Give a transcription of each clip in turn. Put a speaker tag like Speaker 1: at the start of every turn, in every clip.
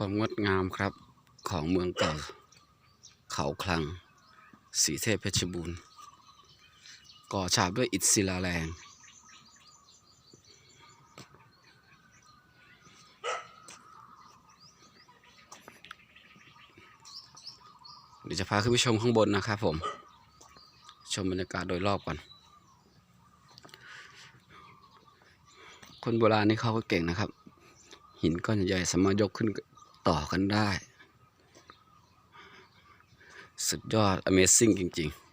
Speaker 1: ความงดงามครับของเมืองเก่า เขาคลัง สีเทพเพชรบูรณ์ก่อฉาบด้วยอิฐศิลาแรงเดี๋ยวจะพาขึ้นไปชมข้างบนนะครับผม ชมบรรยากาศโดยรอบก่อน คนโบราณนี่เขาก็เก่งนะครับ หินก้อนใหญ่สามารถยกขึ้น ต่อกันได้ สุดยอด Amazing จริงๆ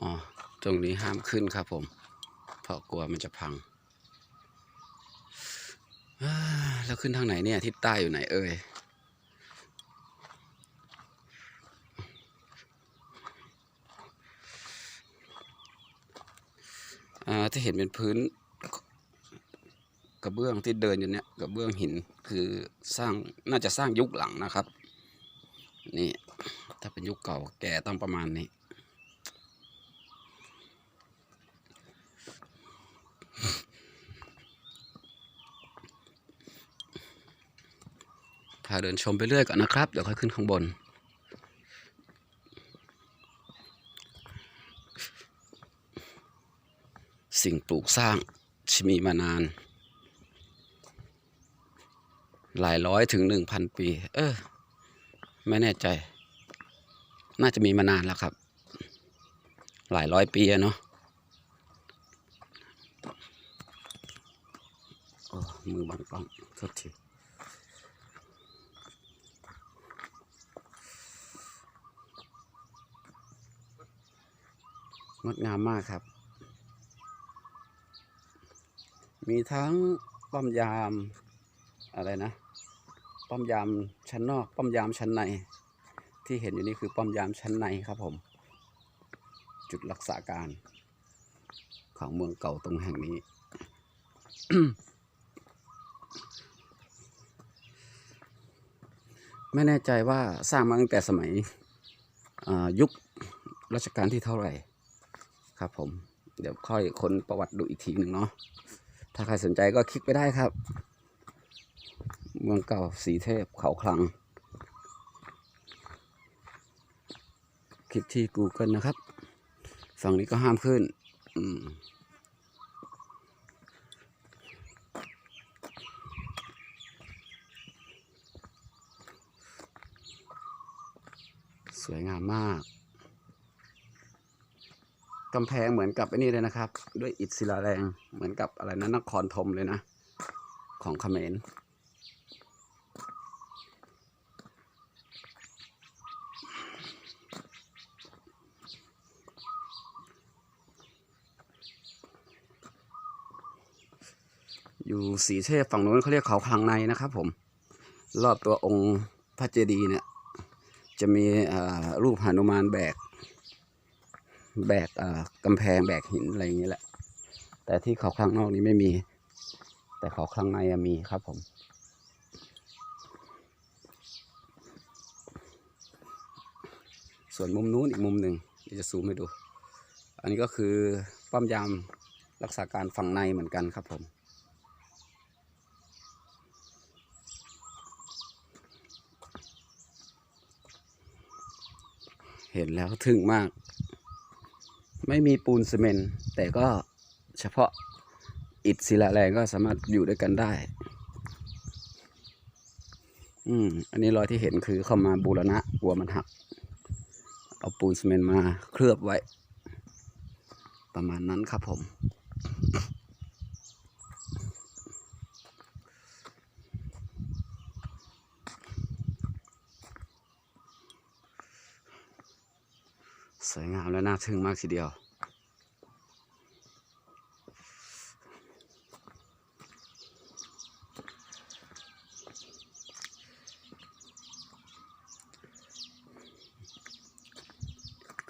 Speaker 1: อ๋อตรงนี้ห้ามขึ้นครับผม เพราะกลัวมันจะพัง แล้วขึ้นทางไหนเนี่ย ทิศใต้อยู่ไหนเอ่ย ที่เห็นเป็นพื้นกระเบื้องที่เดินอยู่เนี่ยกระเบื้องหินคือสร้างน่าจะสร้างยุคหลังนะครับ นี่ถ้าเป็นยุคเก่าแก่ต้องประมาณนี้ พาเดินชมไปเรื่อยก่อนนะครับ เดี๋ยวค่อยขึ้นข้างบน สิ่งปลูกสร้างที่มีมานาน หลายร้อยถึงหนึ่งพันปี เออ ไม่แน่ใจ น่าจะมีมานานแล้วครับ หลายร้อยปีเนาะมือบังกล้องโทษทีงดงามมากครับ มีทั้งป้อมยามอะไรนะ ป้อมยามชั้นนอก ป้อมยามชั้นใน ที่เห็นอยู่นี่คือป้อมยามชั้นในครับผม จุดรักษาการ ของเมืองเก่าตรงแห่งนี้ ไม่แน่ใจว่าสร้างมาตั้งแต่สมัยยุครัชกาลที่เท่าไหร่ ครับผม เดี๋ยวค่อยค้นประวัติดูอีกทีหนึ่งเนาะ ถ้าใครสนใจก็คลิกไปได้ครับ เมืองเก่าสีเทพเขาคลัง คลิกที่ Google นะครับ ฝั่งนี้ก็ห้ามขึ้น อืมสวยงามมาก กำแพงเหมือนกับไอ้นี่เลยนะครับ ด้วยอิฐศิลาแรงเหมือนกับอะไรนะนครธมเลยนะ ของเขมรอยู่สีเทพฝั่งนู้นเขาเรียกเขาคลังในนะครับผม รอบตัวองค์พระเจดีย์เนี่ย จะมีรูปหนุมานแบก แบกอ่ากำแพงแบกหินอะไรอย่างนี้แหละ แต่ที่เขาข้างนอกนี้ไม่มี แต่เขาข้างในมีครับผม ส่วนมุมนู้นอีกมุมหนึ่งเดี๋ยวจะซูมให้ดู อันนี้ก็คือป้อมยามรักษาการฝั่งในเหมือนกันครับผมเห็นแล้วทึ่งมาก ไม่มีปูนซีเมนต์แต่ก็เฉพาะอิฐศิลาแรงก็สามารถอยู่ด้วยกันได้ อืม อันนี้รอยที่เห็นคือเข้ามาบูรณะกลัวมันหัก เอาปูนซีเมนต์มาเคลือบไว้ ประมาณนั้นครับผม สวยงามและน่าทึ่งมากทีเดียว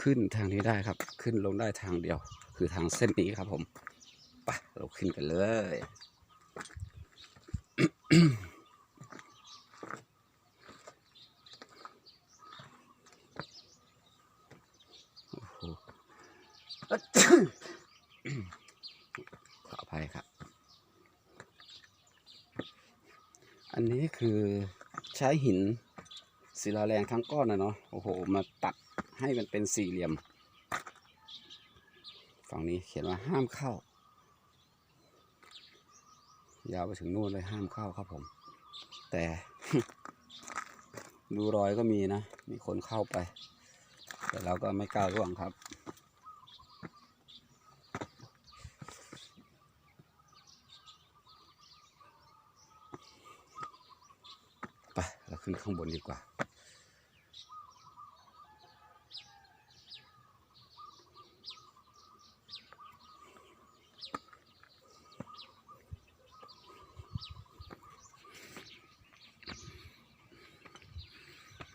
Speaker 1: ขึ้นทางนี้ได้ครับ ขึ้นลงได้ทางเดียว คือทางเส้นนี้ครับผม ไปเราขึ้นกันเลย ขออภัยครับ อันนี้คือใช้หินศิลาแรงทั้งก้อนนะเนาะ โอ้โห มาตัดให้มันเป็นสี่เหลี่ยม ฝั่งนี้เขียนว่าห้ามเข้า ยาวไปถึงนู่นเลยห้ามเข้าครับผม แต่ดูรอยก็มีนะ มีคนเข้าไป แต่เราก็ไม่กล้าร่วงครับ ไป เรา ขึ้นข้างบนดีกว่า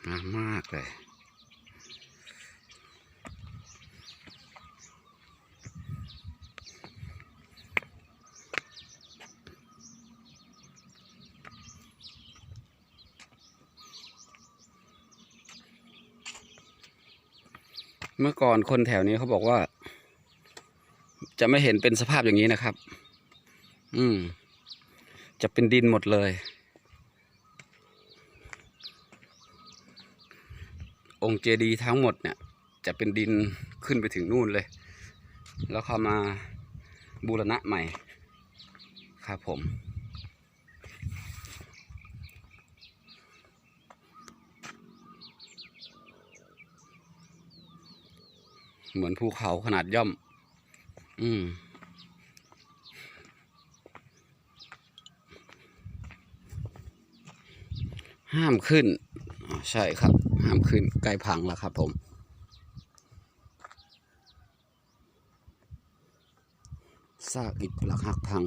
Speaker 1: มากมากเลย เมื่อก่อนคนแถวนี้เขาบอกว่า จะไม่เห็นเป็นสภาพอย่างนี้นะครับ อืม จะเป็นดินหมดเลย องค์เจดีย์ทั้งหมดเนี่ย จะเป็นดินขึ้นไปถึงนู่นเลย แล้วเขามาบูรณะใหม่ ครับผม เหมือนภูเขาขนาดย่อม อืมห้ามขึ้น ใช่ครับ ห้ามขึ้นใกล้พังแล้วครับผม ซากอิฐปลักหักพัง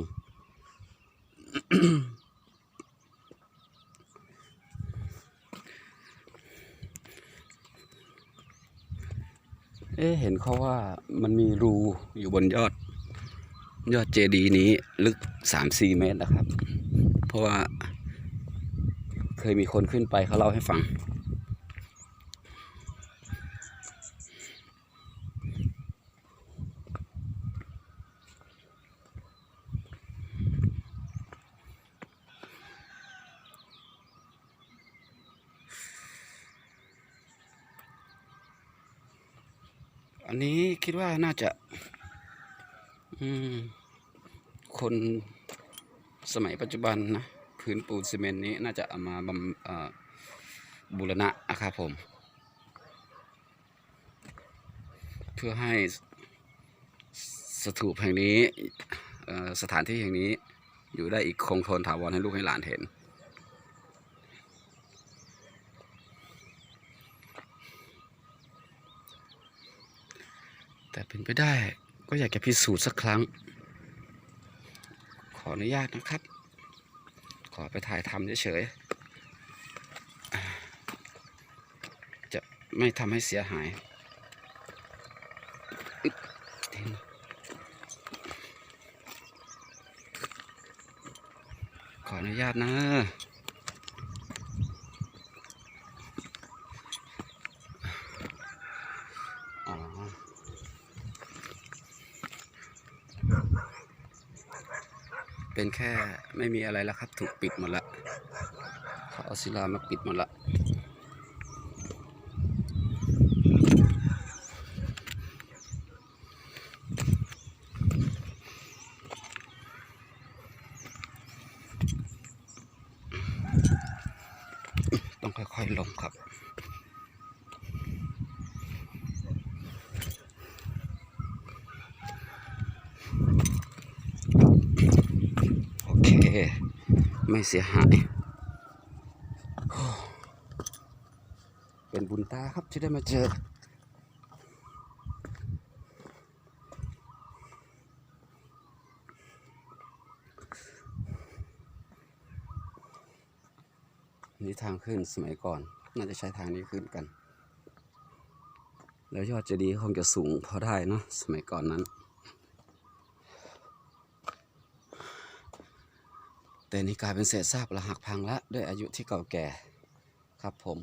Speaker 1: เห็นเขาว่ามันมีรูอยู่บนยอด ยอดเจดีย์นี้ลึกสามสี่เมตรนะครับ เพราะว่าเคยมีคนขึ้นไปเขาเล่าให้ฟัง อันนี้คิดว่าน่าจะ อืม คนสมัยปัจจุบันนะพื้นปูนซีเมนต์นี้น่าจะเอามาบำบูรณะนะครับผม เพื่อให้สถูปแห่งนี้สถานที่แห่งนี้อยู่ได้อีกคงทนถาวรให้ลูกให้หลานเห็น เป็นไปได้ก็อยากจะพิสูจน์สักครั้ง ขออนุญาตนะครับ ขอไปถ่ายทำเฉยๆ จะไม่ทำให้เสียหายขออนุญาตนะ อ๋อ เป็นแค่ไม่มีอะไรแล้วครับ ถูกปิดหมดละเขาเอาศิลามาปิดหมดละต้องค่อยๆลงครับ โอเค ไม่เสียหาย เป็นบุญตาครับที่ได้มาเจอ นี่ทางขึ้นสมัยก่อน น่าจะใช้ทางนี้ขึ้นกัน แล้วยอดเจดีคงจะสูงพอได้เนอะสมัยก่อนนั้น แต่นี่กลายเป็นเศษซากรักหักพังล้วด้วยอายุที่เก่าแก่ครับผม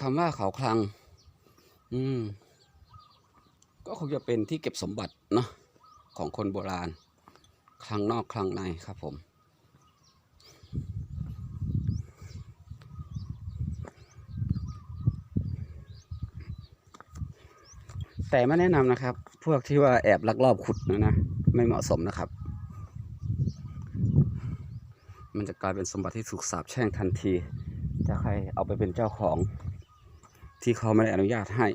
Speaker 1: คำว่าเขาคลัง อืม ก็คงจะเป็นที่เก็บสมบัติเนาะของคนโบราณ คลังนอกคลังในครับผม แต่ไม่แนะนำนะครับ พวกที่ว่าแอบลักลอบขุดนะนะ ไม่เหมาะสมนะครับ มันจะกลายเป็นสมบัติที่ถูกสาบแช่งทันที ถ้าใครเอาไปเป็นเจ้าของที่เขาไม่ได้อนุญาตให้